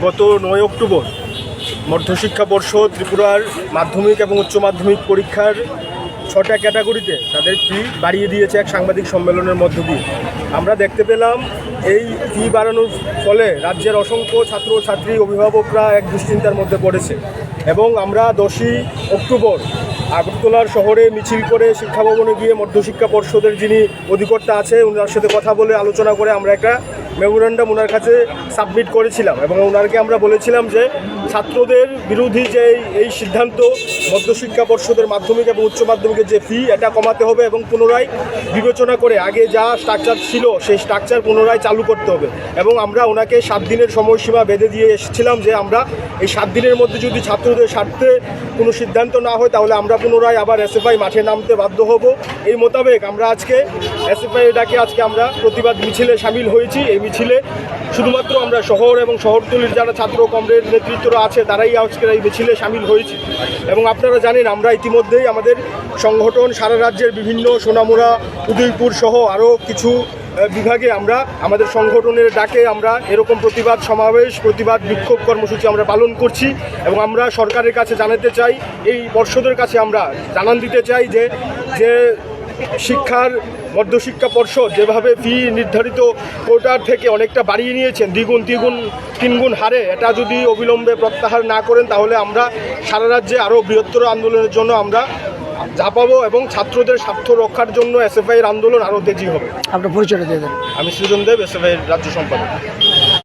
গত নয় অক্টোবর মধ্যশিক্ষা পর্ষদ ত্রিপুরার মাধ্যমিক এবং উচ্চ মাধ্যমিক পরীক্ষার ছটা ক্যাটাগরিতে তাদের ফি বাড়িয়ে দিয়েছে এক সাংবাদিক সম্মেলনের মধ্য দিয়ে। আমরা দেখতে পেলাম এই ফি বাড়ানোর ফলে রাজ্যের অসংখ্য ছাত্র ছাত্রী, অভিভাবকরা এক দুশ্চিন্তার মধ্যে পড়েছে। এবং আমরা দশই অক্টোবর আগরতলার শহরে মিছিল করে শিক্ষা ভবনে গিয়ে মধ্যশিক্ষা পর্ষদের যিনি অধিকর্তা আছে ওনার সাথে কথা বলে আলোচনা করে আমরা একটা মেমোরেন্ডাম ওনার কাছে সাবমিট করেছিলাম এবং ওনারকে আমরা বলেছিলাম যে ছাত্রদের বিরোধী যে এই- সিদ্ধান্ত, মধ্যশিক্ষা পর্ষদের মাধ্যমিক এবং উচ্চ মাধ্যমিকের যে ফি এটা কমাতে হবে এবং পুনরায় বিবেচনা করে আগে যা স্ট্রাকচার ছিল সেই স্ট্রাকচার পুনরায় চালু করতে হবে। এবং আমরা ওনাকে সাত দিনের সময়সীমা বেঁধে দিয়ে এসেছিলাম যে আমরা এই সাত দিনের মধ্যে যদি ছাত্রদের স্বার্থে কোনো সিদ্ধান্ত না হয়, তাহলে আমরা পুনরায় আবার এসএফআই মাঠে নামতে বাধ্য হব। এই মোতাবেক আমরা আজকে এসএফআই ডাকে আজকে আমরা প্রতিবাদ মিছিলে সামিল হয়েছি। এই মিছিলে শুধুমাত্র আমরা শহর এবং শহরতলির যারা ছাত্র কমরেড নেতৃত্বরা আছে, তারাই আজকের এই মিছিলে সামিল হয়েছি। এবং আপনারা জানেন, আমরা ইতিমধ্যেই আমাদের সংগঠন সারা রাজ্যের বিভিন্ন সোনামুড়া, উদয়পুর সহ আরও কিছু বিভাগে আমরা আমাদের সংগঠনের ডাকে আমরা এরকম প্রতিবাদ সমাবেশ, প্রতিবাদ বিক্ষোভ কর্মসূচি আমরা পালন করছি। এবং আমরা সরকারের কাছে জানাতে চাই, এই পর্ষদের কাছে আমরা জানান দিতে চাই যে যে শিক্ষার মধ্যশিক্ষা পর্ষদ যেভাবে ফি নির্ধারিত কোটার থেকে অনেকটা বাড়িয়ে নিয়েছেন দ্বিগুণ তিগুণ তিনগুণ হারে এটা যদি অবিলম্বে প্রত্যাহার না করেন তাহলে আমরা সারা রাজ্যে আরও বৃহত্তর আন্দোলনের জন্য আমরা ঝাঁপাবো এবং ছাত্রদের স্বার্থ রক্ষার জন্য এসএফআইয়ের আন্দোলন আরও তেজি হবে। আপনার পরিচয়টা দিয়ে দেন। আমি সৃজন দেব এসএফআইয়ের রাজ্য সম্পাদক।